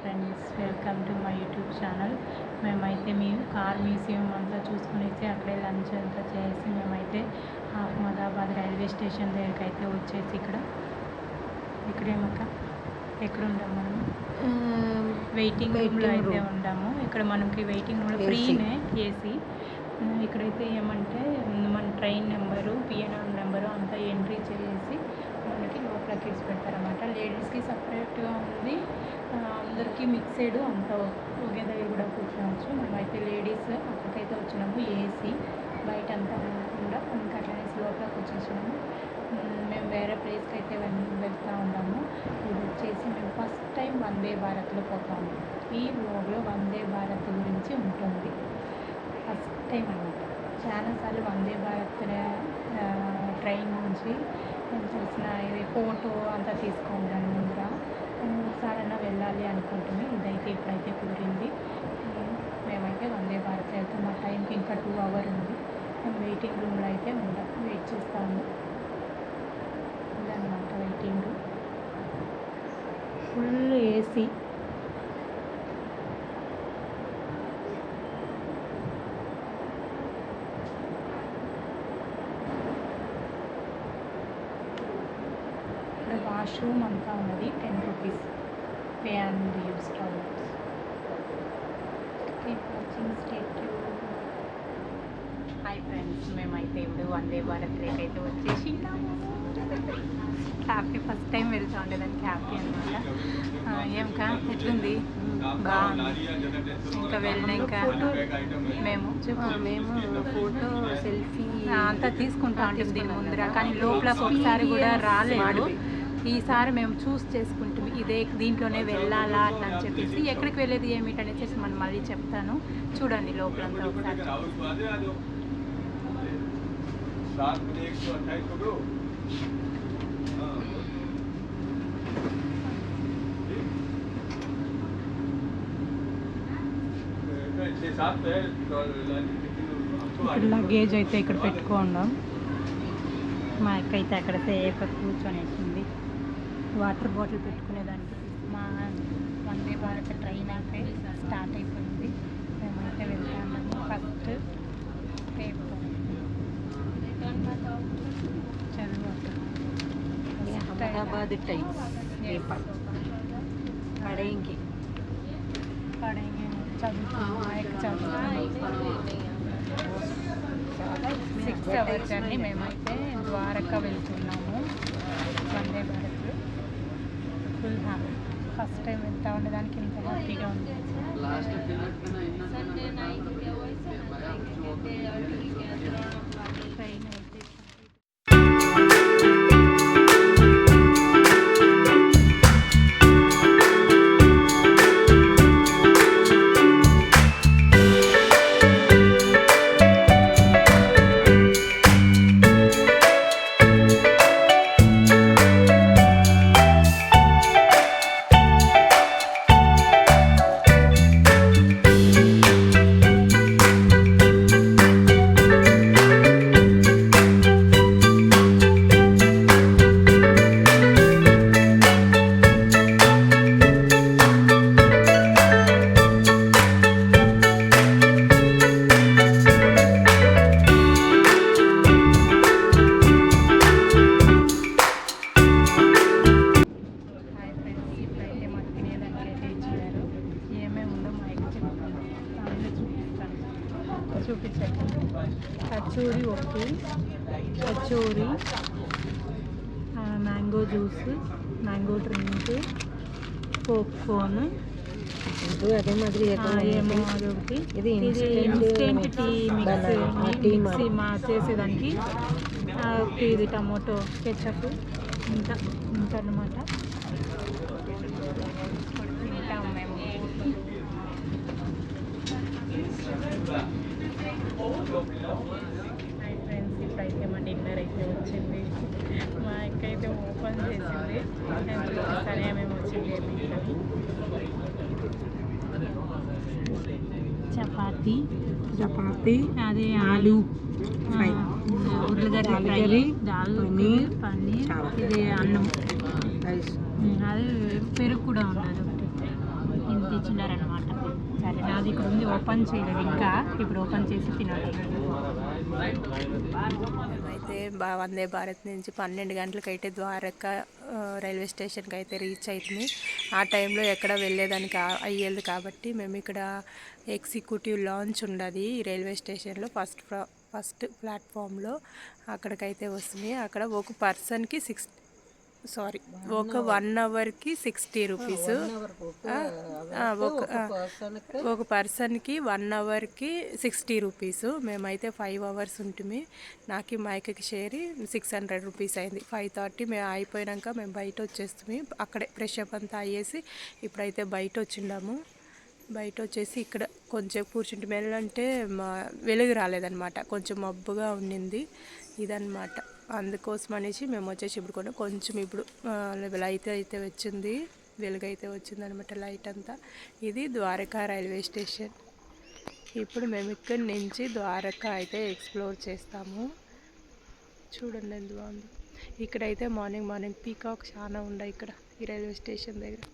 Friends welcome to my YouTube channel. మేమైతే మీ car museum అంతా చూసుకునేసి అక్కడే లంచ్ అంతా చేసి మేమైతే అహ్మదాబాద్ రైల్వే స్టేషన్ దగ్గరికి అయితే వచ్చేసి ఇక్కడ. ఇక్కడేమక్క? ఎక్కడ ఉండాం మనం వెయిటింగ్ రూమ్లో అయితే. ఉండాము ఇక్కడ మనకి వెయిటింగ్ రూమ్లో. ఫ్రీనే ఏసీ. ఇక్కడైతే ఏమంటే మన ట్రైన్ నెంబరు పిఎన్ఆర్ నెంబరు అంతా ఎంట్రీ చేసి మనకి లోపల కిడ్స్ పెడతారనమాట లేడీస్కి సపరేట్గా ఉంది. అందరికీ మిక్సెడ్ అంతా ఒకే దగ్గర కూడా కూర్చోవచ్చు. మేమైతే లేడీస్ అక్కడికైతే వచ్చినాము ఏసీ బయట అంతా ఉండకుండా మనకి అట్లనేసి లోపలికి వచ్చేసినాము మేము వేరే ప్లేస్కి అయితే వెళ్తూ ఉన్నాము. ఇది వచ్చేసి మేము ఫస్ట్ టైం వందే భారత్లో పోతాము. ఈ బ్లాగ్లో వందే భారత్ గురించి ఉంటుంది. ఫస్ట్ టైం అనమాట చాలాసార్లు వందే భారత్ ట్రైన్ నుంచి చూసిన ఇది ఫోటో అంతా తీసుకోండి ముందర ఒకసారైనా వెళ్ళాలి అనుకుంటుంది ఇదైతే ఇప్పుడైతే కుదిరింది. మేమైతే వందే భారత్ వెళ్తాం. మా టైంకి ఇంకా టూ అవర్ ఉంది. మేము వెయిటింగ్ రూమ్లో అయితే ఉంటాం వెయిట్ చేస్తాము. ఇదన్నమాట waiting room. Full AC. Washroom అంతా ఉన్నది ten rupees pay and use toilets keep watching state hi friends మేమైతే ఇప్పుడు వందే భారత్ రేట్ అయితే వచ్చేసి హ్యాపీ ఫస్ట్ టైం వెళ్తా ఉండేదానికి హ్యాపీ అనమాట ఏమకా ఎట్లుంది? బాగుంది. ఇంకా వెళ్ళినాక మేము? మేము ఫోటో సెల్ఫీ అంతా తీసుకుంటా ఉంటుంది దీని ముందర కానీ లోపల ఒకసారి కూడా రాలేదు. ఈసారి మేము చూస్ చేసుకుంటాం ఇదే దీంట్లోనే వెళ్ళాలా అట్లా అని చెప్పేసి ఎక్కడికి వెళ్ళేది ఏమిటి అనేసి మనం మళ్ళీ చెప్తాను. చూడండి లోపల ఇక్కడ లగేజ్ అయితే ఇక్కడ పెట్టుకోండి. మా అక్క అయితే అక్కడ సేఫ్ కూర్చొని వచ్చింది వాటర్ బాటిల్ పెట్టుకునేదానికి. మా వందే భారత్ ట్రైన్ అయితే స్టార్ట్ అయిపోయింది. మేమైతే వెళ్తాము. ఫస్ట్ చదువు అహ్మదాబాద్ పేపర్. పడేంకి పడేంगे చదువుతున్నాం సిక్స్ అవర్స్ అండి మేమైతే ద్వారకా వెళ్తున్నాము. వందే భారత్. ఫస్ట్ టైం వెళ్తా ఉండేదానికి ఇంత హ్యాపీగా ఉంది. ట్రైన్ చూపించండి. కచోరీ ఒకటి kachori mango juice mango drink popcorn. ఇది అదే మాదిరి ఏమో అదొకటి. ఇది ఇన్స్టెంట్ టీ మిక్స్ మిక్సీ మా చేసేదానికి. ఆ, ఇది టమోటో కెచప్. ఇంత ఇంత అనమాట తింటాం మేము. ఫ్రెండ్స్ ఇప్పుడైతే మా డిన్నర్ అయితే వచ్చింది మా అక్క అయితే ఓపెన్ చేసింది నేను చూపిస్తాను ఏమేమి వచ్చింది చపాతి చపాతి అదే ఆలు. ఉర్లగడ్డ దాల్ ఫ్రై కర్రీ, దాల్ పన్నీర్. ఇది అన్నం అది పెరుగు కూడా ఉన్నది ఒకటి తెచ్చినారనమాట అది ఇక్కడ ఉంది ఓపెన్ చేయలేదు. ఇంకా ఇప్పుడు ఓపెన్ చేసి తినాలి. అయితే వందే భారత్ నుంచి పన్నెండు గంటలకైతే ద్వారకా రైల్వే స్టేషన్కి అయితే రీచ్ అవుతుంది ఆ టైంలో ఎక్కడ వెళ్ళేదానికి అయ్యేది కాబట్టి మేము ఇక్కడ ఎగ్జిక్యూటివ్ లాంచ్ ఉండదు రైల్వే స్టేషన్లో ఫస్ట్ ఫస్ట్ ప్లాట్ఫామ్లో అక్కడికైతే వస్తుంది. అక్కడ ఒక పర్సన్కి సిక్స్ సారీ. ఒక వన్ అవర్కి సిక్స్టీ రూపీస్ ఒక పర్సన్కి వన్ అవర్కి సిక్స్టీ రూపీస్ మేమైతే ఫైవ్ అవర్స్ ఉంటుంది నాకు మైక్కి షేరి సిక్స్ హండ్రెడ్ రూపీస్ అయింది. ఫైవ్ థర్టీ మేము అయిపోయాక మేము బయట వచ్చేస్తుంది అక్కడే ఫ్రెష్ అప్ అంతా అయ్యేసి ఇప్పుడైతే బయట వచ్చిండాము బయట వచ్చేసి ఇక్కడ కొంచెం కూర్చుంటే వెళ్ళంటే మా వెలుగు రాలేదన్నమాట. కొంచెం మబ్బుగా ఉండింది. ఇదన్నమాట. అందుకోసం అనేసి మేము వచ్చేసి ఇప్పుడు కూడా కొంచెం ఇప్పుడు లైట్ అయితే వచ్చింది. వెలుగైతే వచ్చింది అనమాట లైట్ అంతా. ఇది ద్వారకా రైల్వే స్టేషన్. ఇప్పుడు మేము ఇక్కడి నుంచి ద్వారకా అయితే ఎక్స్ప్లోర్ చేస్తాము. చూడండి ఎంత బాగుంది. ఇక్కడైతే మార్నింగ్ మార్నింగ్ పీకాక్ చాలా ఉన్నాయి ఇక్కడ ఈ రైల్వే స్టేషన్ దగ్గర.